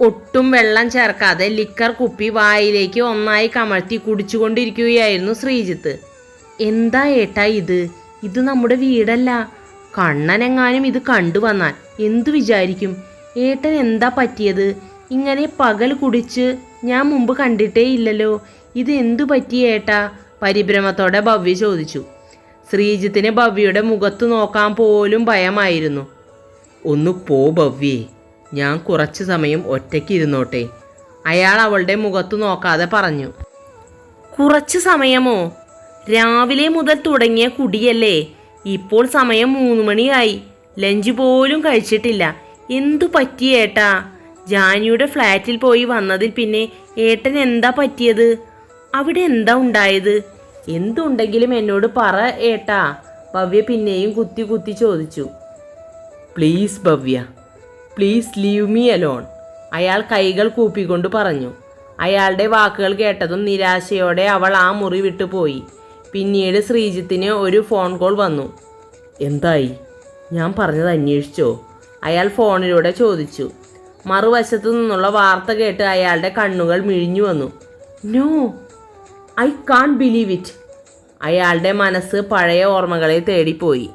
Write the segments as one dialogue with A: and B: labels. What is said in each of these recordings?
A: ഒട്ടും വെള്ളം ചേർക്കാതെ ലിക്കർ കുപ്പി വായിലേക്ക് ഒന്നായി കമഴ്ത്തി കുടിച്ചുകൊണ്ടിരിക്കുകയായിരുന്നു ശ്രീജിത്ത്. എന്താ ഏട്ടാ ഇത്? ഇത് നമ്മുടെ വീടല്ല. കണ്ണനെങ്ങാനും ഇത് കണ്ടുവന്നാൽ എന്തു വിചാരിക്കും? ഏട്ടൻ എന്താ പറ്റിയത്? ഇങ്ങനെ പകൽ കുടിച്ച് ഞാൻ മുമ്പ് കണ്ടിട്ടേ ഇല്ലല്ലോ. ഇത് എന്തു പറ്റി ഏട്ടാ? പരിഭ്രമത്തോടെ ഭവ്യ ചോദിച്ചു. ശ്രീജിത്തിന് ഭവ്യയുടെ മുഖത്ത് നോക്കാൻ പോലും ഭയമായിരുന്നു. ഒന്ന് പോ ഭവ്യേ. ഞാൻ കുറച്ച് സമയം ഒറ്റയ്ക്ക് ഇരുന്നോട്ടെ. അയാൾ അവളുടെ മുഖത്തു നോക്കാതെ പറഞ്ഞു. കുറച്ച് സമയമോ? രാവിലെ മുതൽ തുടങ്ങിയ കുടിയല്ലേ? ഇപ്പോൾ സമയം മൂന്ന് മണിയായി. ലഞ്ച് പോലും കഴിച്ചിട്ടില്ല. എന്തു പറ്റി ഏട്ടാ? ജാനിയുടെ ഫ്ലാറ്റിൽ പോയി വന്നതിൽ പിന്നെ ഏട്ടൻ എന്താ പറ്റിയത്? അവിടെ എന്താ ഉണ്ടായത്? എന്തുണ്ടെങ്കിലും എന്നോട് പറ ഏട്ടാ. ഭവ്യ പിന്നെയും കുത്തി കുത്തി ചോദിച്ചു. Please Bhavya please leave me alone. അയാൾ കൈകൾ കൂപ്പിക്കൊണ്ട് പറഞ്ഞു. അയാളുടെ വാക്കുകൾ കേട്ടതും നിരാശയോടെ അവൾ ആ മുറി വിട്ടു പോയി. പിന്നീട് ശ്രീജിത്തിന് ഒരു ഫോൺ കോൾ വന്നു. എന്തായി? ഞാൻ പറഞ്ഞത് അന്വേഷിച്ചോ? അയാൾ ഫോണിലൂടെ ചോദിച്ചു. മറുവശത്തു നിന്നുള്ള വാർത്ത കേട്ട് അയാളുടെ കണ്ണുകൾ മിഴിഞ്ഞു വന്നു. No I can't believe it. അയാളുടെ മനസ്സ് പഴയ ഓർമ്മകളെ തേടിപ്പോയി.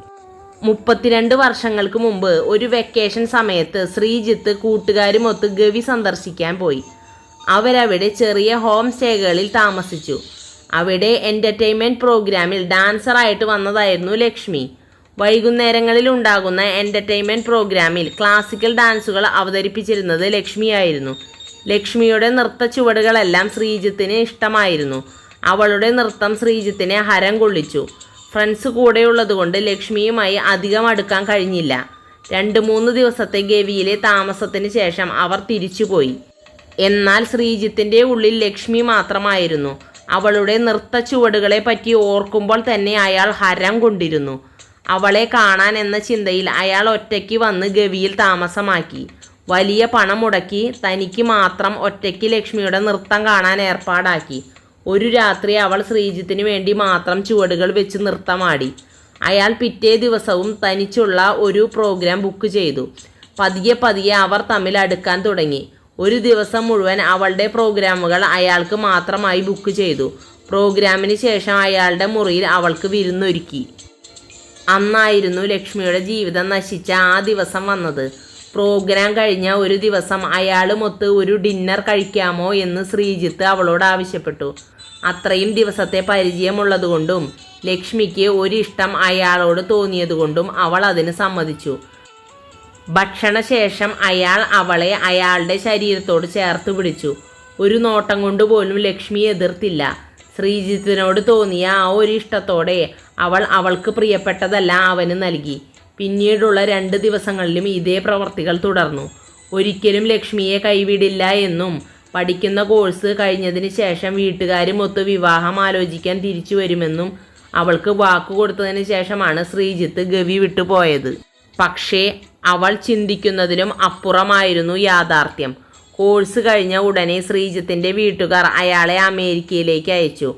A: മുപ്പത്തിരണ്ട് വർഷങ്ങൾക്ക് മുമ്പ് ഒരു വെക്കേഷൻ സമയത്ത് ശ്രീജിത്ത് കൂട്ടുകാരുമൊത്ത് ഗവി സന്ദർശിക്കാൻ പോയി. അവരവിടെ ചെറിയ ഹോം സ്റ്റേകളിൽ താമസിച്ചു. അവിടെ എന്റർടൈൻമെന്റ് പ്രോഗ്രാമിൽ ഡാൻസറായിട്ട് വന്നതായിരുന്നു ലക്ഷ്മി. വൈകുന്നേരങ്ങളിൽ ഉണ്ടാകുന്ന എന്റർടൈൻമെന്റ് പ്രോഗ്രാമിൽ ക്ലാസിക്കൽ ഡാൻസുകൾ അവതരിപ്പിച്ചിരുന്നത് ലക്ഷ്മിയായിരുന്നു. ലക്ഷ്മിയുടെ നൃത്ത ചുവടുകളെല്ലാം ശ്രീജിത്തിന് ഇഷ്ടമായിരുന്നു. അവളുടെ നൃത്തം ശ്രീജിത്തിനെ ഹരം കൊള്ളിച്ചു. ഫ്രണ്ട്സ് കൂടെയുള്ളതുകൊണ്ട് ലക്ഷ്മിയുമായി അധികം അടുക്കാൻ കഴിഞ്ഞില്ല. രണ്ട് മൂന്ന് ദിവസത്തെ ഗവിയിലെ താമസത്തിന് ശേഷം അവർ തിരിച്ചുപോയി. എന്നാൽ ശ്രീജിത്തിന്റെ ഉള്ളിൽ ലക്ഷ്മി മാത്രമായിരുന്നു. അവളുടെ നൃത്ത ചുവടുകളെ പറ്റി ഓർക്കുമ്പോൾ തന്നെ അയാൾ ഹരം കൊണ്ടിരുന്നു. അവളെ കാണാൻ എന്ന ചിന്തയിൽ അയാൾ ഒറ്റയ്ക്ക് വന്ന് ഗവിയിൽ താമസമാക്കി. വലിയ പണം മുടക്കി തനിക്ക് മാത്രം ഒറ്റയ്ക്ക് ലക്ഷ്മിയുടെ നൃത്തം കാണാൻ ഏർപ്പാടാക്കി. ഒരു രാത്രി അവൾ ശ്രീജിത്തിന് വേണ്ടി മാത്രം ചുവടുകൾ വെച്ച് നൃത്തമാടി. അയാൾ പിറ്റേ ദിവസവും തനിച്ചുള്ള ഒരു പ്രോഗ്രാം ബുക്ക് ചെയ്തു. പതിയെ പതിയെ അവർ തമ്മിൽ അടുക്കാൻ തുടങ്ങി. ഒരു ദിവസം മുഴുവൻ അവളുടെ പ്രോഗ്രാമുകൾ അയാൾക്ക് മാത്രമായി ബുക്ക് ചെയ്തു. പ്രോഗ്രാമിന് ശേഷം അയാളുടെ മുറിയിൽ അവൾക്ക് വിരുന്നൊരുക്കി. അന്നായിരുന്നു ലക്ഷ്മിയുടെ ജീവിതം നശിച്ച ആ ദിവസം വന്നത്. പ്രോഗ്രാം കഴിഞ്ഞ ഒരു ദിവസം അയാളുമൊത്ത് ഒരു ഡിന്നർ കഴിക്കാമോ എന്ന് ശ്രീജിത്ത് അവളോട് ആവശ്യപ്പെട്ടു. അത്രയും ദിവസത്തെ പരിചയമുള്ളതുകൊണ്ടും ലക്ഷ്മിക്ക് ഒരിഷ്ടം അയാളോട് തോന്നിയതുകൊണ്ടും അവൾ അതിന് സമ്മതിച്ചു. ഭക്ഷണശേഷം അയാൾ അവളെ അയാളുടെ ശരീരത്തോട് ചേർത്ത് പിടിച്ചു. ഒരു നോട്ടം കൊണ്ട് പോലും ലക്ഷ്മി എതിർത്തില്ല. ശ്രീജിത്തിനോട് തോന്നിയ ആ ഒരു ഇഷ്ടത്തോടെ അവൾ അവൾക്ക് പ്രിയപ്പെട്ടതല്ല അവന് നൽകി. പിന്നീടുള്ള രണ്ട് ദിവസങ്ങളിലും ഇതേ പ്രവർത്തികൾ തുടർന്നു. ഒരിക്കലും ലക്ഷ്മിയെ കൈവിടില്ല എന്നും പഠിക്കുന്ന കോഴ്സ് കഴിഞ്ഞതിന് ശേഷം വീട്ടുകാരും ഒത്ത് വിവാഹം ആലോചിക്കാൻ തിരിച്ചു വരുമെന്നും അവൾക്ക് വാക്കു കൊടുത്തതിന് ശേഷമാണ് ശ്രീജിത്ത് ഗവി വിട്ടുപോയത് പക്ഷേ അവൾ ചിന്തിക്കുന്നതിലും അപ്പുറമായിരുന്നു യാഥാർത്ഥ്യം. കോഴ്സ് കഴിഞ്ഞ ഉടനെ ശ്രീജിത്തിന്റെ വീട്ടുകാർ അയാളെ അമേരിക്കയിലേക്ക് അയച്ചു.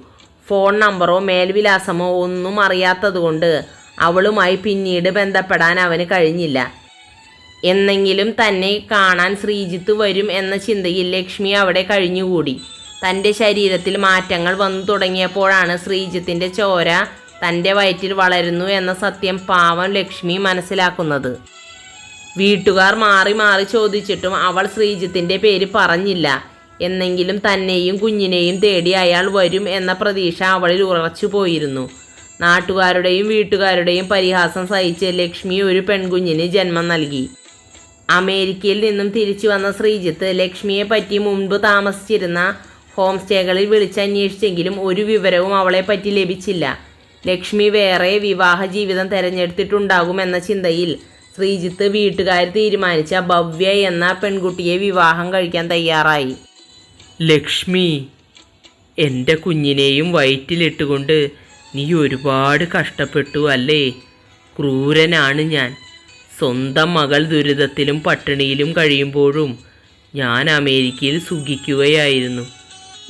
A: ഫോൺ നമ്പറോ മേൽവിലാസമോ ഒന്നും അറിയാത്തതുകൊണ്ട് അവളുമായി പിന്നീട് ബന്ധപ്പെടാൻ അവന് കഴിഞ്ഞില്ല. എന്നെങ്കിലും തന്നെ കാണാൻ ശ്രീജിത്ത് വരും എന്ന ചിന്തയിൽ ലക്ഷ്മി അവിടെ കഴിഞ്ഞുകൂടി. തന്റെ ശരീരത്തിൽ മാറ്റങ്ങൾ വന്നു തുടങ്ങിയപ്പോഴാണ് ശ്രീജിത്തിന്റെ ചോര തന്റെ വയറ്റിൽ വളരുന്നു എന്ന സത്യം പാവം ലക്ഷ്മി മനസ്സിലാക്കുന്നത്. വീട്ടുകാർ മാറി മാറി ചോദിച്ചിട്ടും അവൾ ശ്രീജിത്തിന്റെ പേര് പറഞ്ഞില്ല. എന്നെങ്കിലും തന്നെയും കുഞ്ഞിനെയും തേടി അയാൾ വരും എന്ന പ്രതീക്ഷ അവളിൽ ഉറച്ചു പോയിരുന്നു. നാട്ടുകാരുടെയും വീട്ടുകാരുടെയും പരിഹാസം സഹിച്ച് ലക്ഷ്മി ഒരു പെൺകുഞ്ഞിന് ജന്മം നൽകി. അമേരിക്കയിൽ നിന്നും തിരിച്ചു വന്ന ശ്രീജിത്ത് ലക്ഷ്മിയെ പറ്റി മുൻപ് താമസിച്ചിരുന്ന ഹോം സ്റ്റേകളിൽ വിളിച്ചന്വേഷിച്ചെങ്കിലും ഒരു വിവരവും അവളെ പറ്റി ലഭിച്ചില്ല. ലക്ഷ്മി വേറെ വിവാഹ ജീവിതം തിരഞ്ഞെടുത്തിട്ടുണ്ടാകുമെന്ന ചിന്തയിൽ ശ്രീജിത്ത് വീട്ടുകാർ തീരുമാനിച്ച ഭവ്യ എന്ന പെൺകുട്ടിയെ വിവാഹം കഴിക്കാൻ തയ്യാറായി. ലക്ഷ്മി എന്റെ കുഞ്ഞിനെയും വയറ്റിലിട്ടുകൊണ്ട് നീ ഒരുപാട് കഷ്ടപ്പെട്ടു അല്ലേ? ക്രൂരനാണ് ഞാൻ. സ്വന്തം മകൾ ദുരിതത്തിലും പട്ടിണിയിലും കഴിയുമ്പോഴും ഞാൻ അമേരിക്കയിൽ സുഖിക്കുകയായിരുന്നു.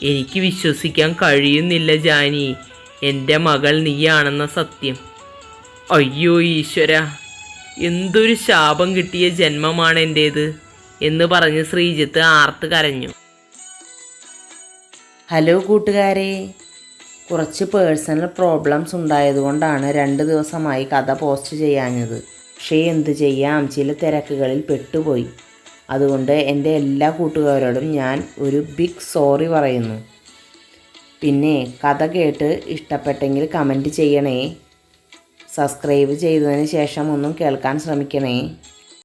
A: എനിക്ക് വിശ്വസിക്കാൻ കഴിയുന്നില്ല ജാനി. എന്റെ മകൾ നീയാണെന്ന സത്യം. അയ്യോ ഈശ്വര എന്തൊരു ശാപം കിട്ടിയ ജന്മമാണ് എന്റേത് എന്ന് പറഞ്ഞ് ശ്രീജിത്ത് ആർത്ത് കരഞ്ഞു. ഹലോ കൂട്ടുകാരെ കുറച്ച് പേഴ്സണൽ പ്രോബ്ലംസ് ഉണ്ടായതുകൊണ്ടാണ് രണ്ട് ദിവസമായി കഥ പോസ്റ്റ് ചെയ്യാഞ്ഞത്. പക്ഷേ എന്ത് ചെയ്യാം? ചില തിരക്കുകളിൽ പെട്ടുപോയി. അതുകൊണ്ട് എന്റെ എല്ലാ കൂട്ടുകാരോടും ഞാൻ ഒരു ബിഗ് സോറി പറയുന്നു. പിന്നെ കഥ കേട്ട് ഇഷ്ടപ്പെട്ടെങ്കിൽ കമന്റ് ചെയ്യണേ. സബ്സ്ക്രൈബ് ചെയ്തതിന് ശേഷം ഒന്നും കേൾക്കാൻ ശ്രമിക്കണേ.